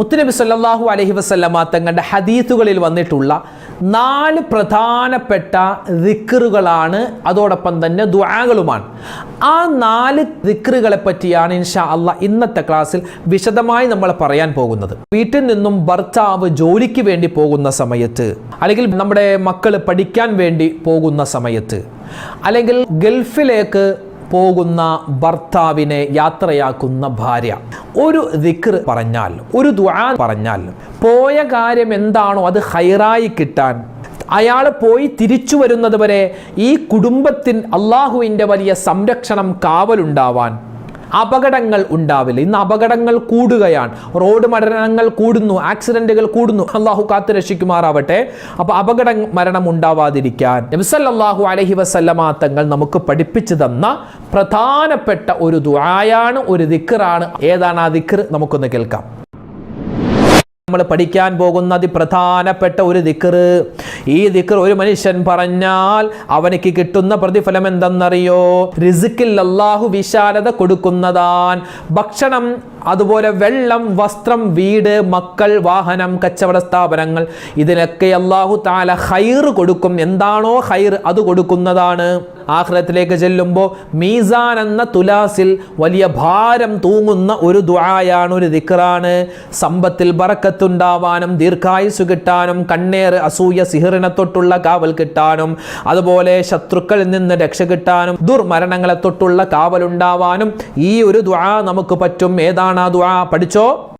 മുത്തുനബി സല്ലാഹു അലഹി വസല്ലമ തങ്ങളുടെ ഹദീത്തുകളിൽ വന്നിട്ടുള്ള നാല് പ്രധാനപ്പെട്ട ദിക്റുകളാണ്. അതോടൊപ്പം തന്നെ ദുആകളുമാണ്. ആ നാല് ദിക്റുകളെ പറ്റിയാണ് ഇൻഷാ അല്ല ഇന്നത്തെ ക്ലാസ്സിൽ വിശദമായി നമ്മൾ പറയാൻ പോകുന്നത്. വീട്ടിൽ നിന്നും ഭർത്താവ് ജോലിക്ക് വേണ്ടി പോകുന്ന സമയത്ത് അല്ലെങ്കിൽ നമ്മുടെ മക്കൾ പഠിക്കാൻ വേണ്ടി പോകുന്ന സമയത്ത് അല്ലെങ്കിൽ ഗൾഫിലേക്ക് പോകുന്ന ഭർത്താവിനെ യാത്രയാക്കുന്ന ഭാര്യ. ഒരു ദിക്ർ പറഞ്ഞാൽ ഒരു ദുആ പറഞ്ഞാൽ പോയ കാര്യം എന്താണോ അത് ഹൈറായി കിട്ടാൻ അയാൾ പോയി തിരിച്ചു വരുന്നത് വരെ ഈ കുടുംബത്തിൻ അള്ളാഹുവിന്റെ വലിയ സംരക്ഷണം കാവലുണ്ടാവാൻ അപകടങ്ങൾ ഉണ്ടാവില്ല. ഇന്ന് അപകടങ്ങൾ കൂടുകയാണ്. റോഡ് മരണങ്ങൾ കൂടുന്നു. ആക്സിഡന്റുകൾ കൂടുന്നു. അള്ളാഹു കാത്തു രക്ഷിക്കുമാറാവട്ടെ. അപ്പോൾ അപകട മരണം ഉണ്ടാവാതിരിക്കാൻ നബിസല്ലാഹു അലഹി വസല്ലമ തങ്ങൾ നമുക്ക് പഠിപ്പിച്ചു തന്ന പ്രധാനപ്പെട്ട ഒരു ദുആയാണ് ഒരു ദിക്കറാണ് ഏതാണ് ആ ദിക്കർ നമുക്കൊന്ന് കേൾക്കാം. നമ്മൾ പഠിക്കാൻ പോകുന്ന അതിപ്രധാനപ്പെട്ട ഒരു ദിക്കറ് ഈ ദിക്കർ ഒരു മനുഷ്യൻ പറഞ്ഞാൽ അവനക്ക് കിട്ടുന്ന പ്രതിഫലം എന്തെന്നറിയോ? റിസിക്കിൽ അള്ളാഹു വിശാലത കൊടുക്കുന്നതാൻ. ഭക്ഷണം അതുപോലെ വെള്ളം വസ്ത്രം വീട് മക്കൾ വാഹനം കച്ചവട സ്ഥാപനങ്ങൾ. ഇതിനൊക്കെ അള്ളാഹു താല ഹൈർ കൊടുക്കും. എന്താണോ ഹൈർ അത് കൊടുക്കുന്നതാണ്. ആഹ്റത്തിലേക്ക് ചെല്ലുമ്പോൾ മീസാൻ എന്ന തുലാസിൽ വലിയ ഭാരം തൂങ്ങുന്ന ഒരു ദ്വായാണ് ഒരു ദിക്റാണ്. സമ്പത്തിൽ ബറക്കത്തുണ്ടാവാനും ദീർഘായുസ് കിട്ടാനും കണ്ണേർ അസൂയ സിഹിറിനെ തൊട്ടുള്ള കാവൽ കിട്ടാനും അതുപോലെ ശത്രുക്കളിൽ നിന്ന് രക്ഷ കിട്ടാനും ദുർമരണങ്ങളെ തൊട്ടുള്ള കാവലുണ്ടാവാനും ഈ ഒരു ദ്വാ നമുക്ക് പറ്റും. ഏതാണ് ആ ദുആ. പഠിച്ചോ?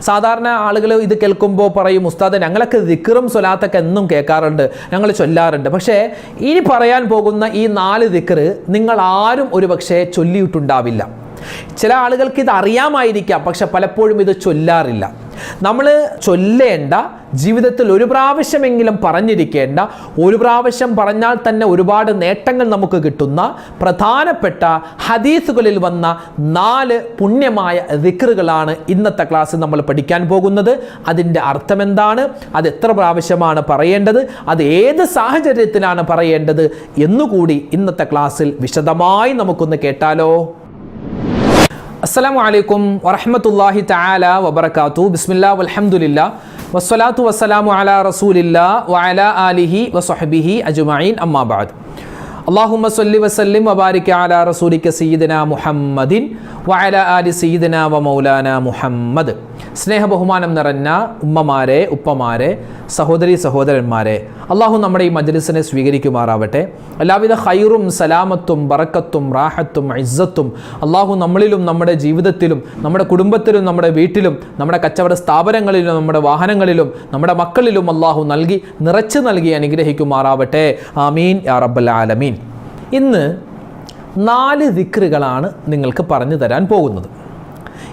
സാധാരണ ആളുകൾ ഇത് കേൾക്കുമ്പോൾ പറയും ഉസ്താദ് ഞങ്ങളൊക്കെ ദിക്കറും സ്വലാത്തൊക്കെ എന്നും കേൾക്കാറുണ്ട്. ഞങ്ങൾ ചൊല്ലാറുണ്ട്. പക്ഷേ ഇനി പറയാൻ പോകുന്ന ഈ നാല് ദിക്കറ് നിങ്ങൾ ആരും ഒരു പക്ഷേ ചൊല്ലിയിട്ടുണ്ടാവില്ല. ചില ആളുകൾക്ക് ഇത് അറിയാമായിരിക്കാം പക്ഷെ പലപ്പോഴും ഇത് ചൊല്ലാറില്ല. നമ്മൾ ചൊല്ലേണ്ട ജീവിതത്തിൽ ഒരു പ്രാവശ്യമെങ്കിലും പറഞ്ഞിരിക്കേണ്ട ഒരു പ്രാവശ്യം പറഞ്ഞാൽ തന്നെ ഒരുപാട് നേട്ടങ്ങൾ നമുക്ക് കിട്ടുന്ന പ്രധാനപ്പെട്ട ഹദീസുകളിൽ വന്ന നാല് പുണ്യമായ ദിക്റുകളാണ് ഇന്നത്തെ ക്ലാസ്സിൽ നമ്മൾ പഠിക്കാൻ പോകുന്നത്. അതിന്റെ അർത്ഥം എന്താണ്? അത് എത്ര പ്രാവശ്യമാണ് പറയേണ്ടത്? അത് ഏത് സാഹചര്യത്തിലാണ് പറയേണ്ടത്? എന്നുകൂടി ഇന്നത്തെ ക്ലാസ്സിൽ വിശദമായി നമുക്കൊന്ന് കേട്ടാലോ? അസ്സലാമു അലൈക്കും വറഹ്മത്തുള്ളാഹി തആല വബറകാതു ബിസ്മില്ലാ വൽഹംദുലില്ലാ. വസ്സലാത്തു വസ്സലാമു അലാ റസൂലില്ല വഅലാ ആലിഹി വസഹബിഹി അജ്മഈൻ. അമ്മാ അള്ളാഹുമ്മ സ്വല്ലി വസല്ലിം വബാരിക അലാ റസൂലിക സയ്യിദന മുഹമ്മദിൻ വഅലാ ആലി സയ്യിദന വ മൗലാന മുഹമ്മദ്. സ്നേഹ ബഹുമാനം നിറഞ്ഞ ഉമ്മമാരെ ഉപ്പമാരെ സഹോദരി സഹോദരന്മാരെ അള്ളാഹു നമ്മുടെ ഈ മജ്ലിസിനെ സ്വീകരിക്കുമാറാവട്ടെ. എല്ലാവിധ ഹൈറും സലാമത്തും ബറക്കത്തും റാഹത്തും ഇസ്സത്തും അള്ളാഹു നമ്മളിലും നമ്മുടെ ജീവിതത്തിലും നമ്മുടെ കുടുംബത്തിലും നമ്മുടെ വീട്ടിലും നമ്മുടെ കച്ചവട സ്ഥാപനങ്ങളിലും നമ്മുടെ വാഹനങ്ങളിലും നമ്മുടെ മക്കളിലും അള്ളാഹു നൽകി നിറച്ചു നൽകി അനുഗ്രഹിക്കുമാറാവട്ടെ. ആമീൻ. യാ റബ്ബൽ ആലമീൻ. ഇന്ന് നാല് ദിക്റുകളാണ് നിങ്ങൾക്ക് പറഞ്ഞു തരാൻ പോകുന്നത്.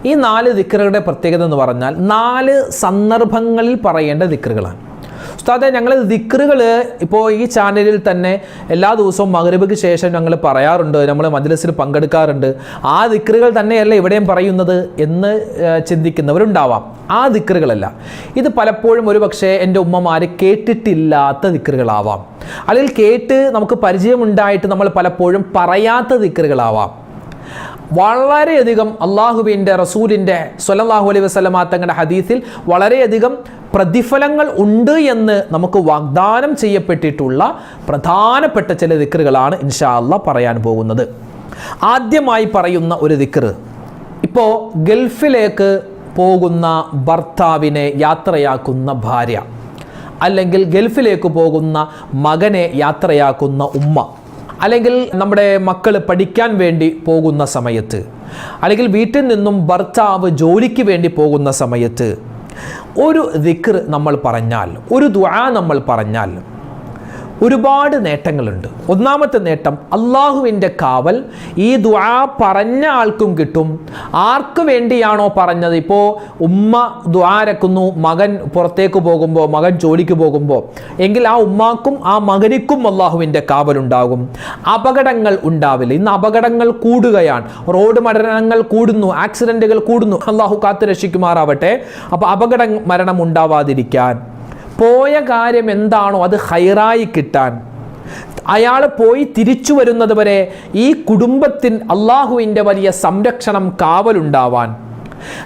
ഈ നാല് ദിക്കറുകളുടെ പ്രത്യേകത എന്ന് പറഞ്ഞാൽ നാല് സന്ദർഭങ്ങളിൽ പറയേണ്ട ദിക്കറുകളാണ് ഉസ്താദെ ഞങ്ങൾ ദിക്റുകൾ ഇപ്പോൾ ഈ ചാനലിൽ തന്നെ എല്ലാ ദിവസവും മകരബിക്ക് ശേഷം ഞങ്ങൾ പറയാറുണ്ട് നമ്മൾ മജ്ലിസിൽ പങ്കെടുക്കാറുണ്ട്. ആ ദിക്റുകൾ തന്നെയല്ല ഇവിടെയും പറയുന്നത് എന്ന് ചിന്തിക്കുന്നവരുണ്ടാവാം. ആ ദിക്റുകളല്ല. ഇത് പലപ്പോഴും ഒരു പക്ഷേ എന്റെ ഉമ്മമാർ കേട്ടിട്ടില്ലാത്ത ദിക്റുകളാവാം. അല്ലെങ്കിൽ കേട്ട് നമുക്ക് പരിചയമുണ്ടായിട്ട് നമ്മൾ പലപ്പോഴും പറയാത്ത ദിക്റുകളാവാം. വളരെയധികം അള്ളാഹുബിന്റെ റസൂലിന്റെ സ്വല്ലല്ലാഹു അലൈഹി വസല്ലമ തങ്ങളുടെ ഹദീസിൽ വളരെയധികം പ്രതിഫലങ്ങൾ ഉണ്ട് എന്ന് നമുക്ക് വാഗ്ദാനം ചെയ്യപ്പെട്ടിട്ടുള്ള പ്രധാനപ്പെട്ട ചില ദിക്കറുകളാണ് ഇൻഷാ അള്ളാ പറയാൻ പോകുന്നത്. ആദ്യമായി പറയുന്ന ഒരു ദിക്റ് ഇപ്പോൾ ഗൾഫിലേക്ക് പോകുന്ന ഭർത്താവിനെ യാത്രയാക്കുന്ന ഭാര്യ അല്ലെങ്കിൽ ഗൾഫിലേക്ക് പോകുന്ന മകനെ യാത്രയാക്കുന്ന ഉമ്മ. അല്ലെങ്കിൽ നമ്മുടെ മക്കൾ പഠിക്കാൻ വേണ്ടി പോകുന്ന സമയത്ത് അല്ലെങ്കിൽ വീട്ടിൽ നിന്നും ഭർത്താവ് ജോലിക്ക് വേണ്ടി പോകുന്ന സമയത്ത് ഒരു ദിക്ർ നമ്മൾ പറഞ്ഞാൽ ഒരു ദ്വാ നമ്മൾ പറഞ്ഞാൽ ഒരുപാട് നേട്ടങ്ങളുണ്ട്. ഒന്നാമത്തെ നേട്ടം അള്ളാഹുവിന്റെ കാവൽ. ഈ ദുആ പറഞ്ഞ ആൾക്കും കിട്ടും. ആർക്ക് വേണ്ടിയാണോ പറഞ്ഞത്? ഇപ്പോൾ ഉമ്മ ദ്വാരക്കുന്നു മകൻ പുറത്തേക്ക് പോകുമ്പോൾ മകൻ ജോലിക്ക് പോകുമ്പോൾ എങ്കിൽ ആ ഉമ്മാക്കും ആ മകനിക്കും അള്ളാഹുവിന്റെ കാവലുണ്ടാകും അപകടങ്ങൾ ഉണ്ടാവില്ല. ഇന്ന് അപകടങ്ങൾ കൂടുകയാണ്. റോഡ് മരണങ്ങൾ കൂടുന്നു ആക്സിഡന്റുകൾ കൂടുന്നു. അള്ളാഹു കാത്തു രക്ഷിക്കുമാറാവട്ടെ അപ്പോൾ അപകട മരണം ഉണ്ടാവാതിരിക്കാൻ പോയ കാര്യം എന്താണോ അത് ഹൈറായി കിട്ടാൻ. അയാൾ പോയി തിരിച്ചു വരുന്നത് വരെ ഈ കുടുംബത്തിൽ അള്ളാഹുവിന്റെ വലിയ സംരക്ഷണം കാവലുണ്ടാവാൻ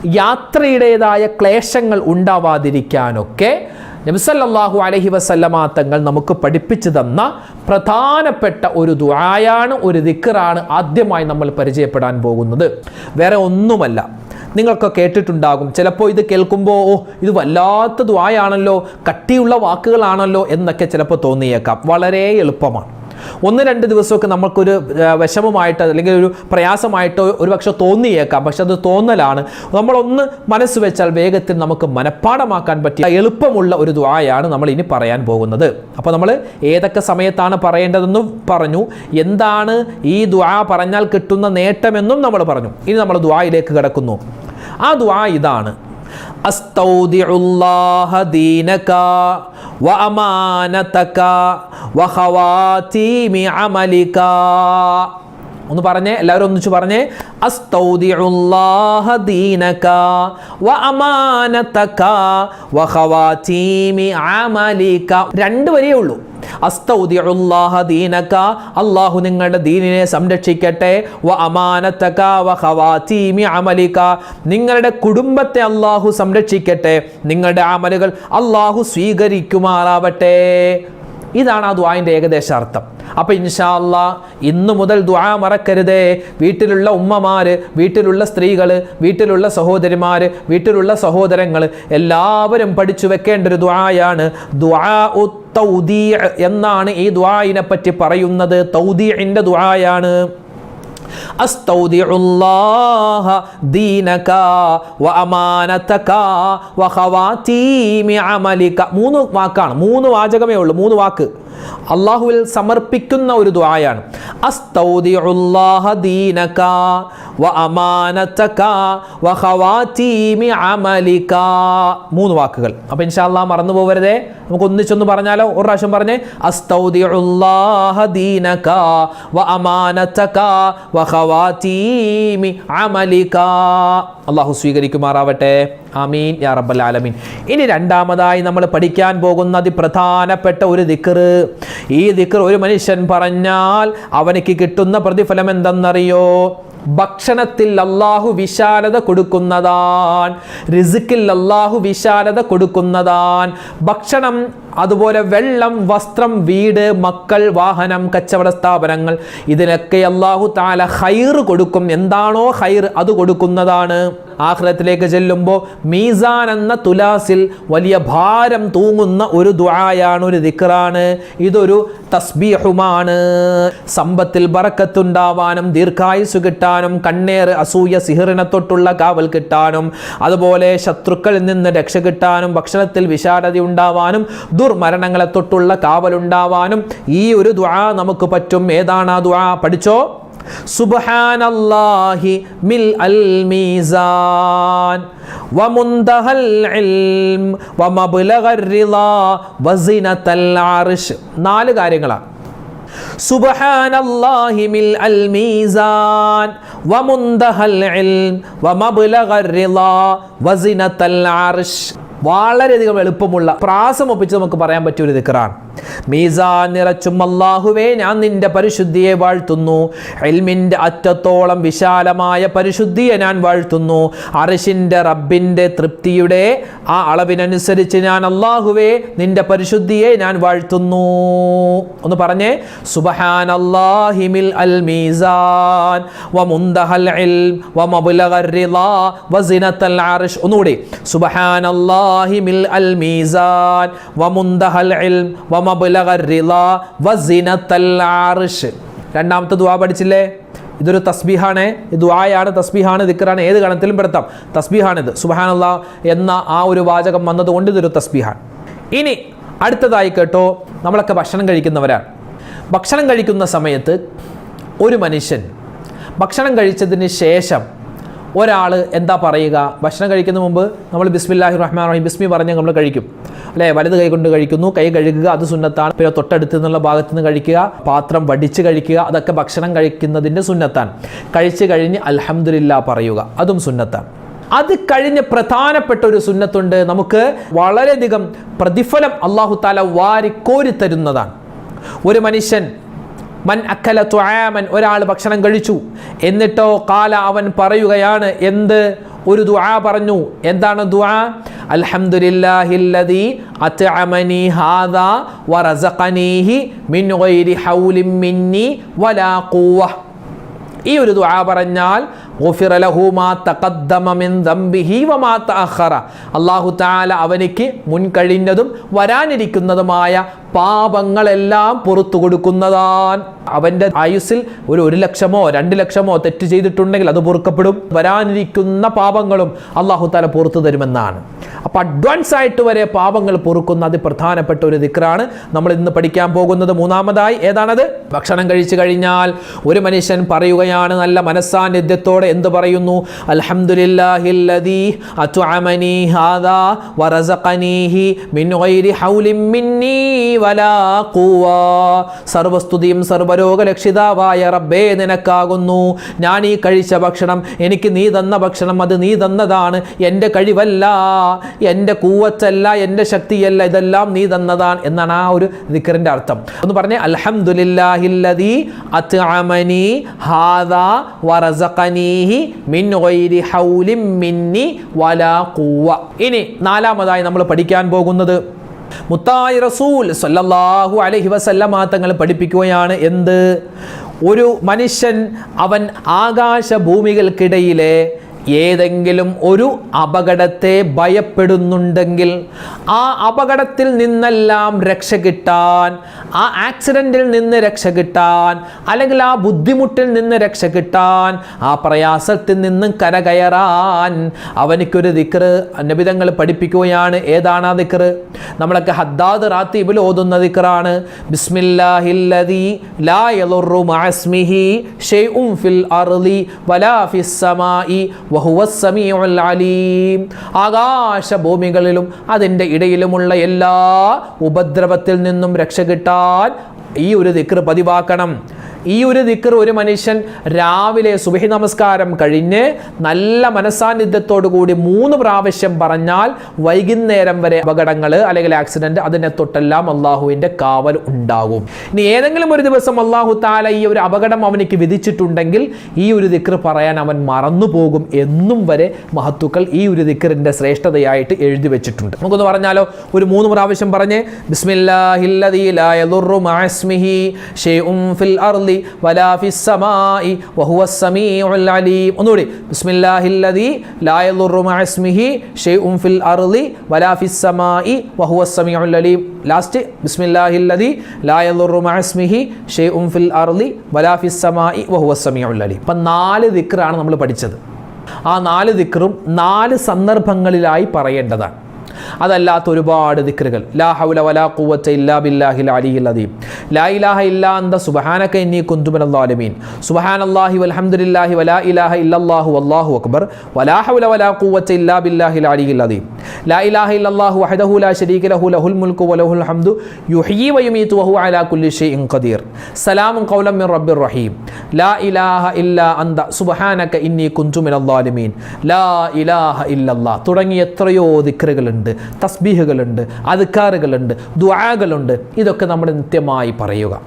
യാത്രയുടേതായ ക്ലേശങ്ങൾ ഉണ്ടാവാതിരിക്കാനൊക്കെ നബിസല്ലാഹു അലഹി വസല്ലമ തങ്ങൾ നമുക്ക് പഠിപ്പിച്ചു തന്ന പ്രധാനപ്പെട്ട ഒരു ദുആയാണ് ഒരു ദിക്കറാണ് ആദ്യമായി നമ്മൾ പരിചയപ്പെടാൻ പോകുന്നത്. വേറെ ഒന്നുമല്ല. നിങ്ങളൊക്കെ കേട്ടിട്ടുണ്ടാകും. ചിലപ്പോൾ ഇത് കേൾക്കുമ്പോൾ ഓ ഇത് വല്ലാത്ത ദ്വായാണല്ലോ കട്ടിയുള്ള വാക്കുകളാണല്ലോ എന്നൊക്കെ ചിലപ്പോൾ തോന്നിയേക്കാം. വളരെ എളുപ്പമാണ്. ഒന്ന് രണ്ട് ദിവസമൊക്കെ നമുക്കൊരു വിഷമമായിട്ട് അല്ലെങ്കിൽ ഒരു പ്രയാസമായിട്ടോ ഒരു പക്ഷെ തോന്നിയേക്കാം. പക്ഷെ അത് തോന്നലാണ്. നമ്മളൊന്ന് മനസ്സ് വെച്ചാൽ വേഗത്തിൽ നമുക്ക് മനഃപ്പാടമാക്കാൻ പറ്റിയ എളുപ്പമുള്ള ഒരു ദ്വായാണ് നമ്മൾ ഇനി പറയാൻ പോകുന്നത്. അപ്പോൾ നമ്മൾ ഏതൊക്കെ സമയത്താണ് പറയേണ്ടതെന്നും പറഞ്ഞു. എന്താണ് ഈ ദ്വാ പറഞ്ഞാൽ കിട്ടുന്ന നേട്ടമെന്നും നമ്മൾ പറഞ്ഞു. ഇനി നമ്മൾ ദ്വായിലേക്ക് കിടക്കുന്നു. ആ ദുആ ഇതാണ്. അസ്തൗദിഉല്ലാഹ ദീനക അമലിക. ഒന്ന് പറഞ്ഞേ എല്ലാവരും ഒന്നിച്ചു പറഞ്ഞേ. അസ്തൗദിഉല്ലാഹ ദീനക വഅമാനതക വഖവാതീമി അമലിക. രണ്ട് വരിയേ ഉള്ളൂ. ദീനക അല്ലാഹു നിങ്ങളുടെ ദീനിനെ സംരക്ഷിക്കട്ടെ. അമലിക. നിങ്ങളുടെ കുടുംബത്തെ അള്ളാഹു സംരക്ഷിക്കട്ടെ. നിങ്ങളുടെ അമലുകൾ അള്ളാഹു സ്വീകരിക്കുമാറാവട്ടെ. ഇതാണ് ആ ദ്വായിന്റെ ഏകദേശ അർത്ഥം അപ്പൊ ഇൻഷാ അല്ലാ ഇന്നു മുതൽ ദ്വാ മറക്കരുതേ. വീട്ടിലുള്ള ഉമ്മമാര് വീട്ടിലുള്ള സ്ത്രീകൾ വീട്ടിലുള്ള സഹോദരിമാര് വീട്ടിലുള്ള സഹോദരങ്ങൾ എല്ലാവരും പഠിച്ചു വെക്കേണ്ട ഒരു ദ്വായാണ് ദ്വാ തൗദീ എന്നാണ് ഈ ദ്വായിനെ പറ്റി പറയുന്നത് തൗദീഇന്റെ ദ്വായാണ് أستودع الله دينك وأمانتك وخواتيم عملك മൂന്ന് വാക്കാണ് മൂന്ന് വാചകമേ ഉള്ളൂ മൂന്ന് വാക്ക് അള്ളാഹുവിൽ സമർപ്പിക്കുന്ന ഒരു ദ്വായാണ് മൂന്ന് വാക്കുകൾ. അപ്പോൾ ഇൻഷാല്ലാ മറന്നു പോകരുതേ നമുക്ക് ഒന്നിച്ചൊന്ന് പറഞ്ഞാലോ? ഒരു പ്രാവശ്യം പറഞ്ഞേ. ഖവാതീമി അമലിക. അള്ളാഹു സ്വീകരിക്കുമാറാവട്ടെ. ആമീൻ. യാ റബ്ബൽ ആലമീൻ. ഇനി രണ്ടാമതായി നമ്മൾ പഠിക്കാൻ പോകുന്ന അതിപ്രധാനപ്പെട്ട ഒരു ദിക്കർ ഈ ദിക്കർ ഒരു മനുഷ്യൻ പറഞ്ഞാൽ അവനക്ക് കിട്ടുന്ന പ്രതിഫലം എന്തെന്നറിയോ? ഭക്ഷണത്തിൽ അള്ളാഹു വിശാലത കൊടുക്കുന്നതാൻ റിസിക്കിൽ അള്ളാഹു വിശാലത കൊടുക്കുന്നതാൻ ഭക്ഷണം അതുപോലെ വെള്ളം വസ്ത്രം വീട് മക്കൾ വാഹനം കച്ചവട സ്ഥാപനങ്ങൾ ഇതിനൊക്കെ അള്ളാഹു താല ഹൈർ കൊടുക്കും. എന്താണോ ഹൈർ അത് കൊടുക്കുന്നതാണ്. ആഹ്ലത്തിലേക്ക് ചെല്ലുമ്പോൾ മീസാൻ എന്ന തുലാസിൽ വലിയ ഭാരം തൂങ്ങുന്ന ഒരു ദുആയാണ് ഒരു ദിക്റാണ്. ഇതൊരു തസ്ബീഹുമാണ്. സമ്പത്തിൽ ബറക്കത്തുണ്ടാവാനും ദീർഘായുസ് കിട്ടാനും കണ്ണേർ അസൂയ സിഹിറിനെ തൊട്ടുള്ള കാവൽ കിട്ടാനും അതുപോലെ ശത്രുക്കളിൽ നിന്ന് രക്ഷ കിട്ടാനും ഭക്ഷണത്തിൽ വിശാലത ഉണ്ടാവാനും ദുർമരണങ്ങളെ തൊട്ടുള്ള കാവലുണ്ടാവാനും ഈ ഒരു ദുആ നമുക്ക് പറ്റും. ഏതാണ് ആ ദുആ? പഠിച്ചോ? സുബ്ഹാനല്ലാഹി മിൽ അൽ വമുന്തഹൽ ഇൽം വമബ്ലഗർ റിളാ വസിനത്തൽ അർശ്. നാല് കാര്യങ്ങളാണ്. സുബ്ഹാനല്ലാഹി മിൽ അൽ വമുന്തഹൽ ഇൽം വമബ്ലഗർ റിളാ വസിനത്തൽ അർശ്. വളരെയധികം എളുപ്പമുള്ള പ്രാസം ഒപ്പിച്ച് നമുക്ക് പറയാൻ പറ്റിയ ഒരു ദിക്കറാണ് മീസാൻ നിറച്ചും അള്ളാഹുവേ ഞാൻ നിന്റെ പരിശുദ്ധിയെ വാഴ്ത്തുന്നു. എൽമിന്റെ അറ്റത്തോളം വിശാലമായ പരിശുദ്ധിയെ ഞാൻ വാഴ്ത്തുന്നു. അറിഷിന്റെ റബ്ബിന്റെ തൃപ്തിയുടെ ആ അളവിനനുസരിച്ച് ഞാൻ അള്ളാഹുവേ നിന്റെ പരിശുദ്ധിയെ ഞാൻ വാഴ്ത്തുന്നു. ഒന്ന് പറഞ്ഞേ സുബഹാൻ അല്ലാഹിമിൽ അൽ മീസാൻ വ വമുന്തഹൽ ഇൽം വമബ്ലഗർ റിളാ സിനത്തൽ അർഷ്. ഒന്നുകൂടി സുബഹാൻ വമബ്ലഗർ റിളാ വസിനത്തൽ അർശ് രണ്ടാമത്തെ ദുവാ പഠിച്ചില്ലേ? ഇതൊരു തസ്ബീഹാണ്. ഇത് ദുആയാണ് തസ്ബീഹാണ് ദിക്കറാണ് ഏത് ഗണത്തിലും പെടുത്താം. തസ്ബീഹാണിത്. സുബഹാനല്ലാ എന്ന ആ ഒരു വാചകം വന്നതുകൊണ്ട് ഇതൊരു തസ്ബീഹാണ്. ഇനി അടുത്തതായി കേട്ടോ നമ്മളൊക്കെ ഭക്ഷണം കഴിക്കുന്നവരാണ്. ഭക്ഷണം കഴിക്കുന്ന സമയത്ത് ഒരു മനുഷ്യൻ ഭക്ഷണം കഴിച്ചതിന് ശേഷം ഒരാൾ എന്താ പറയുക? ഭക്ഷണം കഴിക്കുന്ന മുമ്പ് നമ്മൾ ബിസ്മില്ലാഹി റഹ്മാൻ റഹീം ബിസ്മി പറഞ്ഞ് നമ്മൾ കഴിക്കും. അല്ലേ? വലത് കൈ കൊണ്ട് കഴിക്കുന്നു. കൈ കഴുകുക അത് സുന്നത്താണ്. പിന്നെ തൊട്ടടുത്ത് നിന്നുള്ള ഭാഗത്ത് നിന്ന് കഴിക്കുക പാത്രം വടിച്ച് കഴിക്കുക അതൊക്കെ ഭക്ഷണം കഴിക്കുന്നതിന്റെ സുന്നത്താണ്. കഴിച്ച് കഴിഞ്ഞ് അലഹമില്ല പറയുക അതും സുന്നത്താണ്. അത് കഴിഞ്ഞ് പ്രധാനപ്പെട്ട ഒരു സുന്നത്തുണ്ട്. നമുക്ക് വളരെയധികം പ്രതിഫലം അള്ളാഹു താല വാരിക്കോരി തരുന്നതാണ് ഒരു മനുഷ്യൻ മൻ അക്കല തുആമൻ ഒരാൾ ഭക്ഷണം കഴിച്ചു. എന്നിട്ടോ കാല അവൻ പറയുകയാണ് എന്ത്? ഒരു ദുആ പറഞ്ഞു. എന്താണ് ദുആ? അൽഹംദുലില്ലാഹില്ലദി അത്അമനി ഹാദാ വറസഖനീഹി മിൻ ഗൈരി ഹൗലിൻ മിന്നി വലാ ഖുവ ഈ ഒരു ദുആ പറഞ്ഞാൽ ഗുഫിറ താല അവനിക്ക് മുൻകഴിഞ്ഞതും വരാനിരിക്കുന്നതുമായ പാപങ്ങളെല്ലാം പുറത്തു കൊടുക്കുന്നതാൻ അവന്റെ ആയുസ്സിൽ ഒരു ഒരു ലക്ഷമോ രണ്ട് ലക്ഷമോ തെറ്റ് ചെയ്തിട്ടുണ്ടെങ്കിൽ അത് പൊറുക്കപ്പെടും. വരാനിരിക്കുന്ന പാപങ്ങളും അള്ളാഹു താല പുറത്തു തരുമെന്നാണ്. അപ്പോൾ അഡ്വാൻസ് ആയിട്ട് വരെ പാപങ്ങൾ പൊറുക്കുന്ന അതിപ്രധാനപ്പെട്ട ഒരു ദിക്റാണ് നമ്മൾ ഇന്ന് പഠിക്കാൻ പോകുന്നത്. മൂന്നാമതായി ഏതാണത്? ഭക്ഷണം കഴിച്ചു കഴിഞ്ഞാൽ ഒരു മനുഷ്യൻ പറയുകയാണ് നല്ല മനസ്സാന്നിധ്യത്തോടെ എന്ത് പറയുന്നു? ഹാദാ മിൻ ഗൈരി വലാ ഖുവ. സർവസ്തുതിയും സർവരോഗലക്ഷിതാവായ റബ്ബേ നിനക്കാകുന്നു. ഞാൻ ഈ കഴിച്ച ഭക്ഷണം എനിക്ക് നീ തന്ന ഭക്ഷണം അത് നീ തന്നതാണ്. എന്റെ കഴിവല്ല എന്റെ കൂവച്ചല്ല എന്റെ ശക്തിയല്ല ഇതെല്ലാം നീ തന്നതാണ് എന്നാണ് ആ ഒരു ദിക്കറിന്റെ അർത്ഥം. ഒന്ന് പറഞ്ഞേ അൽഹംദുലില്ലാഹില്ലദീ അത്അമനി ഹാദാ വറസഖനീഹി മിൻ ഗൈരി ഹൗലിം മിന്നി വലാ ഖുവ. ഇനി നാലാമതായി നമ്മൾ പഠിക്കാൻ പോകുന്നത് മുത്തായി റസൂൽ സല്ലല്ലാഹു അലഹി വസല്ലമ തങ്ങൾ പഠിപ്പിക്കുകയാണ് എന്ത്? ഒരു മനുഷ്യൻ അവൻ ആകാശ ഭൂമികൾക്കിടയിലെ ഏതെങ്കിലും ഒരു അപകടത്തെ ഭയപ്പെടുന്നുണ്ടെങ്കിൽ ആ അപകടത്തിൽ നിന്നെല്ലാം രക്ഷ കിട്ടാൻ ആ ആക്സിഡന്റിൽ നിന്ന് രക്ഷ കിട്ടാൻ അല്ലെങ്കിൽ ആ ബുദ്ധിമുട്ടിൽ നിന്ന് രക്ഷ കിട്ടാൻ ആ പ്രയാസത്തിൽ നിന്നും കരകയറാൻ അവനിക്കൊരു ദിക്റ്. നബിതങ്ങൾ പഠിപ്പിക്കുകയാണ്. ഏതാണ് ആ ദിക്റ്? നമ്മളൊക്കെ ഹദ്ദാദ് റാത്തീബിൽ ഓതുന്ന ദിക്റാണ്. ബിസ്മില്ലാഹില്ലദീ ലാ ഷൈഉം ഫിൽ അർളി വലാ ഫിസ് അലീം. ആകാശഭൂമികളിലും അതിന്റെ ഇടയിലുമുള്ള എല്ലാ ഉപദ്രവത്തിൽ നിന്നും രക്ഷ കിട്ടാൻ ഈ ഒരു ദിക്ർ പതിവാക്കണം. ഈ ഒരു ദിക്കർ ഒരു മനുഷ്യൻ രാവിലെ സുബഹി നമസ്കാരം കഴിഞ്ഞ് നല്ല മനസാന്നിധ്യത്തോടു കൂടി മൂന്ന് പ്രാവശ്യം പറഞ്ഞാൽ വൈകുന്നേരം വരെ അപകടങ്ങൾ അല്ലെങ്കിൽ ആക്സിഡന്റ് അതിനെ തൊട്ടെല്ലാം അള്ളാഹുവിന്റെ കാവൽ ഉണ്ടാകും. ഇനി ഏതെങ്കിലും ഒരു ദിവസം അള്ളാഹു താല ഈ ഒരു അപകടം അവനിക്ക് വിധിച്ചിട്ടുണ്ടെങ്കിൽ ഈ ഒരു ദിക്കർ പറയാൻ അവൻ മറന്നു പോകും എന്നും വരെ മഹത്തുക്കൾ ഈ ഒരു ദിക്കറിന്റെ ശ്രേഷ്ഠതയായിട്ട് എഴുതി വെച്ചിട്ടുണ്ട്. നമുക്കൊന്ന് പറഞ്ഞാലോ? ഒരു മൂന്ന് പ്രാവശ്യം പറഞ്ഞ് ബിസ്മില്ലാഹില്ലദീ ലാ ഷൈഉം ഫിൽ സമാഇ അലീം. ഒന്നുകൂടി ഫിൽ അർളി അലീം. ലാസ്റ്റ് ഫിൽ അർളി അലീം. നാല് ദിക്റാണ് നമ്മൾ പഠിച്ചത്. ആ നാല് ദിക്റും നാല് സന്ദർഭങ്ങളിലായി പറയേണ്ടതാണ്. അതല്ലാത്ത ഒരുപാട് ദിക്റുകൾ. ലാ ഹൗല വലാ കൂവറ്റ ഇല്ലാ ബില്ലാഹിൽ അലിയിൽ അദീം. ലാ ഇലാഹ ഇല്ലാ അന്ത സുബ്ഹാനക ഇന്നി കുന്തു മിനൽ ളാലിമീൻ സുബ്ഹാനല്ലാഹി വൽഹംദുലില്ലാഹി വലാ ഇലാഹ ഇല്ലല്ലാഹു അള്ളാഹു അക്ബർ. വലാ ഹൗല വലാ കൂവറ്റ ഇല്ലാ ബില്ലാഹിൽ അലിയിൽ അദീം. ലാ ഇലാഹ ഇല്ലല്ലാഹു വഹദഹു ലാ ശരീക ലഹു ലഹുൽ മുൽക്കു വലഹുൽ ഹംദു. യുഹീ വയുമീതു വഹു അലാ കുല്ലി ഷൈഇൻ ഖദീർ. സലാമുൻ ഖൗലൻ മിർ റബ്ബിർ റഹീം. ലാ ഇലാഹ ഇല്ലാ അന്ത സുബ്ഹാനക ഇന്നി കുന്തു മിനൽ ളാലിമീൻ ലാ ഇലാഹ ഇല്ലല്ലാഹ്. തുടങ്ങിയ എത്രയോ ദിക്റുകളുണ്ട്. തസ്ബീഹുകളുണ്ട് അധികാറുകളുണ്ട് ദുആകളുണ്ട്. ഇതൊക്കെ നമ്മൾ നിത്യമായി പറയുക.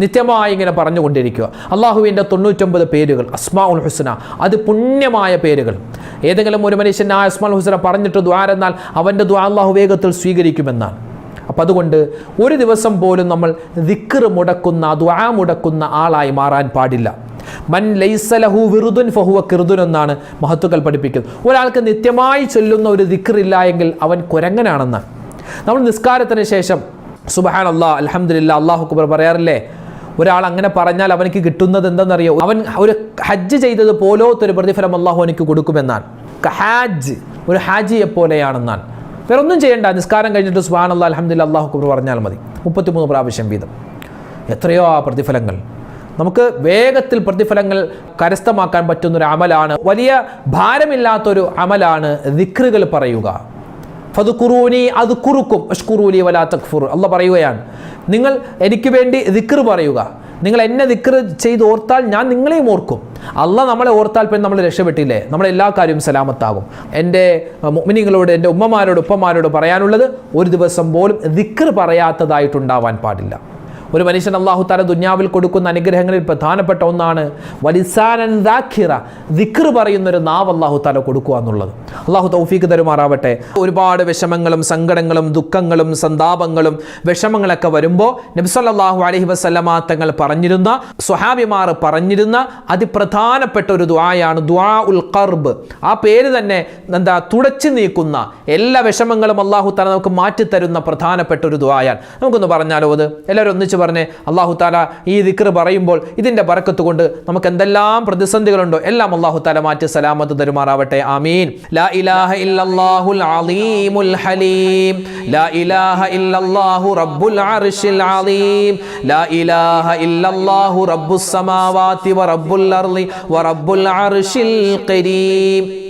നിത്യമായി ഇങ്ങനെ പറഞ്ഞുകൊണ്ടിരിക്കുക. അള്ളാഹുവിന്റെ തൊണ്ണൂറ്റൊമ്പത് പേരുകൾ അസ്മാ ഉൽ ഹുസ്ന അത് പുണ്യമായ പേരുകൾ. ഏതെങ്കിലും ഒരു മനുഷ്യൻ ആ അസ്മാ ഉൽ ഹുസ്ന പറഞ്ഞിട്ട് ദ്വാരെന്നാൽ അവന്റെ ദ്വാ അള്ളാഹു വേഗത്തിൽ സ്വീകരിക്കുമെന്നാണ്. അപ്പം അതുകൊണ്ട് ഒരു ദിവസം പോലും നമ്മൾ ദിക്ർ മുടക്കുന്ന ദ്വാ മുടക്കുന്ന ആളായി മാറാൻ പാടില്ല. മൻ ലൈസലഹു വിറുദുൻ ഫഹുവ കിറുദുൻ എന്നാണ് മഹത്തുക്കൾ പഠിപ്പിക്കുന്നത്. ഒരാൾക്ക് നിത്യമായി ചൊല്ലുന്ന ഒരു ദിക്റില്ല എങ്കിൽ അവൻ കുരങ്ങനാണെന്ന്. നമ്മൾ നിസ്കാരത്തിന് ശേഷം സുബഹാൻ അള്ളാഹ് അലഹമില്ല അള്ളാഹു കുബർ പറയാറില്ലേ? ഒരാൾ അങ്ങനെ പറഞ്ഞാൽ അവനിക്ക് കിട്ടുന്നത് എന്തെന്നറിയോ? അവൻ ഒരു ഹജ്ജ് ചെയ്തത് പോലോത്തൊരു പ്രതിഫലം അള്ളാഹു എനിക്ക് കൊടുക്കുമെന്നാണ്. ഹാജ് ഒരു ഹാജിയെ പോലെയാണെന്നാണ്. വേറെ ഒന്നും ചെയ്യേണ്ട നിസ്കാരം കഴിഞ്ഞിട്ട് സുബാൻ അള്ളാഹ് അലഹമില്ല അള്ളാഹു കുബർ പറഞ്ഞാൽ മതി. മുപ്പത്തിമൂന്ന് പ്രാവശ്യം വീതം. എത്രയോ ആ പ്രതിഫലങ്ങൾ. നമുക്ക് വേഗത്തിൽ പ്രതിഫലങ്ങൾ കരസ്ഥമാക്കാൻ പറ്റുന്നൊരു അമലാണ്. വലിയ ഭാരമില്ലാത്തൊരു അമലാണ് ദിക്റുകൾ പറയുക. ഫത് കുറൂനി അത് കുറുക്കും അഷ്കുറൂലി വലാ തക്ഫുർ. അല്ല പറയുകയാണ് നിങ്ങൾ എനിക്ക് വേണ്ടി ദിക്ർ പറയുക. നിങ്ങൾ എന്നെ ദിക്ർ ചെയ്ത് ഓർത്താൽ ഞാൻ നിങ്ങളെയും ഓർക്കും. അല്ല നമ്മളെ ഓർത്താൽ പിന്നെ നമ്മൾ രക്ഷപ്പെട്ടില്ലേ? നമ്മളെ എല്ലാ കാര്യവും സലാമത്താകും. എന്റെ മുമിനികളോട് എന്റെ ഉമ്മമാരോട് ഉപ്പമാരോട് പറയാനുള്ളത് ഒരു ദിവസം പോലും ദിക്ർ പറയാത്തതായിട്ടുണ്ടാവാൻ പാടില്ല. ഒരു മനുഷ്യൻ അള്ളാഹു താല ദുന്യാവിൽ കൊടുക്കുന്ന അനുഗ്രഹങ്ങളിൽ പ്രധാനപ്പെട്ട ഒന്നാണ് വലിസാനൻ ദാഖിറ ദിക്ർ പറയുന്ന ഒരു നാവ് അള്ളാഹു താല കൊടുക്കുക എന്നുള്ളത്. അള്ളാഹു തൗഫീക്ക് തരുമാറാവട്ടെ. ഒരുപാട് വിഷമങ്ങളും സങ്കടങ്ങളും ദുഃഖങ്ങളും സന്താപങ്ങളും വിഷമങ്ങളൊക്കെ വരുമ്പോൾ നബ്സല്ലാഹു അലഹി വസ്ലമാ തങ്ങൾ പറഞ്ഞിരുന്ന സ്വഹാബിമാർ പറഞ്ഞിരുന്ന അതിപ്രധാനപ്പെട്ട ഒരു ദ്വായാണ് ദ്വാ ഉൽ കർബ് ആ പേര് തന്നെ എന്താ തുടച്ചു നീക്കുന്ന എല്ലാ വിഷമങ്ങളും അള്ളാഹു താല നമുക്ക് മാറ്റിത്തരുന്ന പ്രധാനപ്പെട്ട ഒരു ദ്വായാണ് നമുക്കൊന്ന് പറഞ്ഞാലോ അത്? എല്ലാവരും ഒന്നിച്ച് പറഞ്ഞേ അള്ളാഹു താല ഈ ദിക്ർ പറയുമ്പോൾ ഇതിന്റെ പറക്കത്ത് കൊണ്ട് നമുക്ക് എന്തെല്ലാം പ്രതിസന്ധികളുണ്ടോ എല്ലാം അള്ളാഹു താല മാറ്റി സലാമത്ത് തരുമാറാവട്ടെ. ആമീൻ. ലാ ഇലാഹ ഇല്ലല്ലാഹുൽ അലീമുൽ ഹലീം. ലാ ഇലാഹ ഇല്ലല്ലാഹു റബ്ബുൽ അർശിൽ അലീം. ലാ ഇലാഹ ഇല്ലല്ലാഹു വ റബ്ബുൽ അർളി വ റബ്ബുൽ അർശിൽ കരീം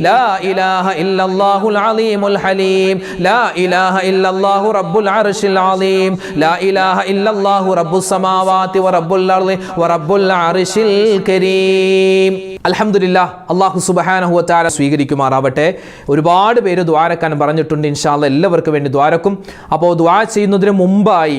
لا إله إلا الله العظيم الحليم لا إله إلا الله رب العرش العظيم لا إله إلا الله رب السماوات ورب الأرض ورب العرش الكريم അലഹമില്ല അള്ളാഹു സുബഹാനഹു താര സ്വീകരിക്കുമാറാവട്ടെ ഒരുപാട് പേര് ദ്വാരക്കാൻ പറഞ്ഞിട്ടുണ്ട് ഇൻഷാല്ല എല്ലാവർക്കും വേണ്ടി ദ്വാരക്കും അപ്പോൾ ദ്വാ ചെയ്യുന്നതിന് മുമ്പായി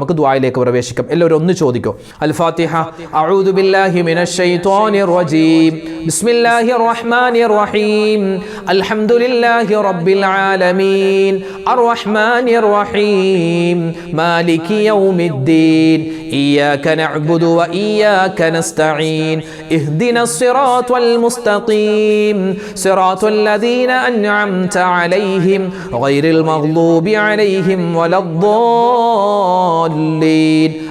നമുക്ക് ദ്വായിലേക്ക് പ്രവേശിക്കാം എല്ലാവരും ഒന്ന് ചോദിക്കോ അൽ ഫാത്തിഹ അഊദു ബില്ലാഹി മിനശ് ശൈത്വാനിർ റജീം ബിസ്മില്ലാഹിർ റഹ്മാനിർ റഹീം അൽഹംദുലില്ലാഹി റബ്ബിൽ ആലമീൻ അർറഹ്മാനിർ റഹീം മാലികി യൗമിദ്ദീൻ إياك نعبد وإياك نستعين اهدنا الصراط المستقيم صراط الذين أنعمت عليهم غير المغضوب عليهم ولا الضالين الضالين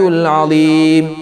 العلي العظيم.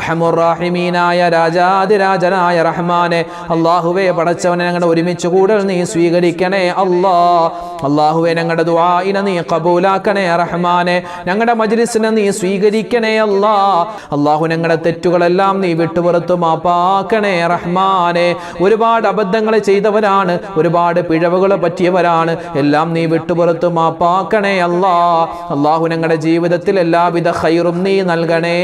അർഹമുറാഹിമീനായ രാജാതിരാജനായ റഹ്മാനെ അള്ളാഹുവെ പടച്ചവനെ ഞങ്ങളുടെ ഒരുമിച്ച് കൂടൽ നീ സ്വീകരിക്കണേ അല്ലാ. അള്ളാഹുവെ ഞങ്ങളുടെ ദുആഇനെ നീ കബൂലാക്കണേ റഹ്മാനെ. ഞങ്ങളുടെ മജ്ലിസിനെ നീ സ്വീകരിക്കണേ അല്ലാ. അള്ളാഹു ഞങ്ങളുടെ തെറ്റുകളെല്ലാം നീ വിട്ടുപുറത്തു മാപ്പാക്കണേ റഹ്മാനെ. ഒരുപാട് അബദ്ധങ്ങൾ ചെയ്തവരാണ് ഒരുപാട് പിഴവുകൾ പറ്റിയവരാണ്. എല്ലാം നീ വിട്ടുപുറത്തു മാപ്പാക്കണേ അല്ലാ. അള്ളാഹു ഞങ്ങളുടെ ജീവിതത്തിൽ എല്ലാവിധ ഹൈറും നീ നൽകണേ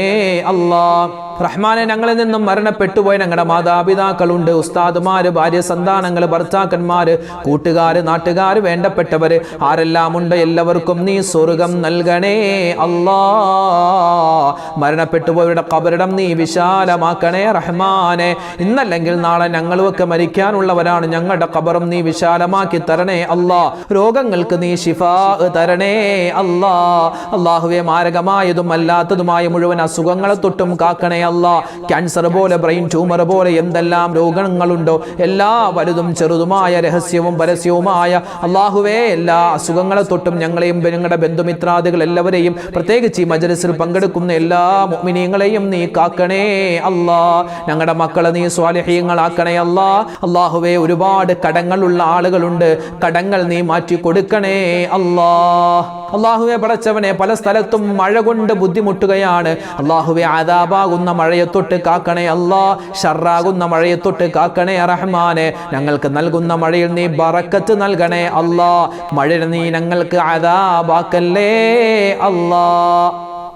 അല്ലാ. റഹ്മാനെ ഞങ്ങളിൽ നിന്നും മരണപ്പെട്ടുപോയ ഞങ്ങളുടെ മാതാപിതാക്കളുണ്ട് ഉസ്താദുമാര് ഭാര്യ സന്താനങ്ങൾ ഭർത്താക്കന്മാര് കൂട്ടുകാര് നാട്ടുകാര് വേണ്ടപ്പെട്ടവര് ആരെല്ലാം ഉണ്ട് എല്ലാവർക്കും നീ സ്വർഗം നൽകണേ. അല്ലാ മരണപ്പെട്ടുപോയവരുടെ കബറിടം നീ വിശാലമാക്കണേ റഹ്മാനെ. ഇന്നല്ലെങ്കിൽ നാളെ ഞങ്ങളുമൊക്കെ മരിക്കാനുള്ളവരാണ് ഞങ്ങളുടെ കബറും നീ വിശാലമാക്കി തരണേ അല്ലാ. രോഗങ്ങൾക്ക് നീ ഷിഫാ തരണേ അല്ലാ. അള്ളാഹുവെ മാരകമായതും അല്ലാത്തതുമായ മുഴുവൻ അസുഖങ്ങളെ തൊട്ടും കാക്കണേ അല്ലാ. ക്യാൻസർ പോലെ ബ്രെയിൻ ട്യൂമർ പോലെ എന്തെല്ലാം രോഗങ്ങളുണ്ടോ? എല്ലാ വലുതും ചെറുതുമായ രഹസ്യവും പരസ്യവുമായ അള്ളാഹുവേ എല്ലാ അസുഖങ്ങളെ തൊട്ടും ഞങ്ങളെയും ഞങ്ങളുടെ ബന്ധുമിത്രാദികൾ എല്ലാവരെയും പ്രത്യേകിച്ച് ഈ മജലിസിൽ പങ്കെടുക്കുന്ന എല്ലാ മുഅ്മിനീങ്ങളെയും നീ കാക്കണേ അല്ലാ. ഞങ്ങളുടെ മക്കളെ നീ സ്വാലിഹീങ്ങളാക്കണേ അല്ലാ. അള്ളാഹുവെ ഒരുപാട് കടങ്ങളുള്ള ആളുകളുണ്ട്. കടങ്ങൾ നീ മാറ്റി കൊടുക്കണേ അല്ലാ. അള്ളാഹുവെ പടച്ചവനെ പല സ്ഥലത്തും മഴ കൊണ്ട് ബുദ്ധിമുട്ടുകയാണ്. അള്ളാഹുവെ ആദാബാകുന്ന മഴയെ തൊട്ട് കാക്കണേ അല്ലാ. ഷറാകുന്ന മഴയത്തൊട്ട് കാക്കണേ റഹ്മാനെ. ഞങ്ങൾക്ക് നൽകുന്ന മഴയിൽ നീ ബറക്കത്ത് നൽകണേ അല്ലാ. മഴ നീ ഞങ്ങൾക്ക് ആദാബാക്കല്ലേ അല്ലാ.